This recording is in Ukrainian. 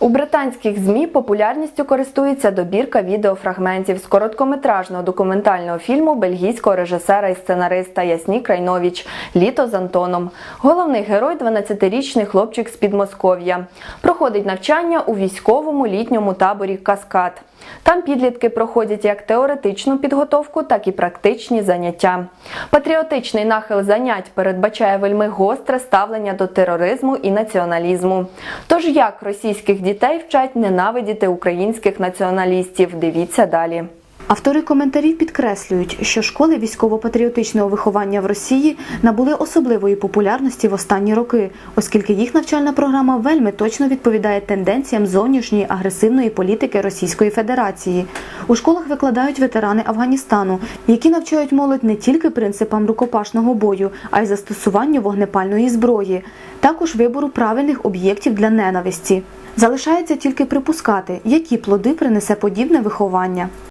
У британських ЗМІ популярністю користується добірка відеофрагментів з короткометражного документального фільму бельгійського режисера і сценариста Ясні Крайновіч Літо з Антоном. Головний герой 12-річний хлопчик з Підмосков'я. Проходить навчання у військовому літньому таборі Каскад. Там підлітки проходять як теоретичну підготовку, так і практичні заняття. Патріотичний нахил занять передбачає вельми гостре ставлення до тероризму і націоналізму. Тож як російських дітей вчать ненавидіти українських націоналістів? Дивіться далі. Автори коментарів підкреслюють, що школи військово-патріотичного виховання в Росії набули особливої популярності в останні роки, оскільки їх навчальна програма вельми точно відповідає тенденціям зовнішньої агресивної політики Російської Федерації. У школах викладають ветерани Афганістану, які навчають молодь не тільки принципам рукопашного бою, а й застосуванню вогнепальної зброї, також вибору правильних об'єктів для ненависті. Залишається тільки припускати, які плоди принесе подібне виховання.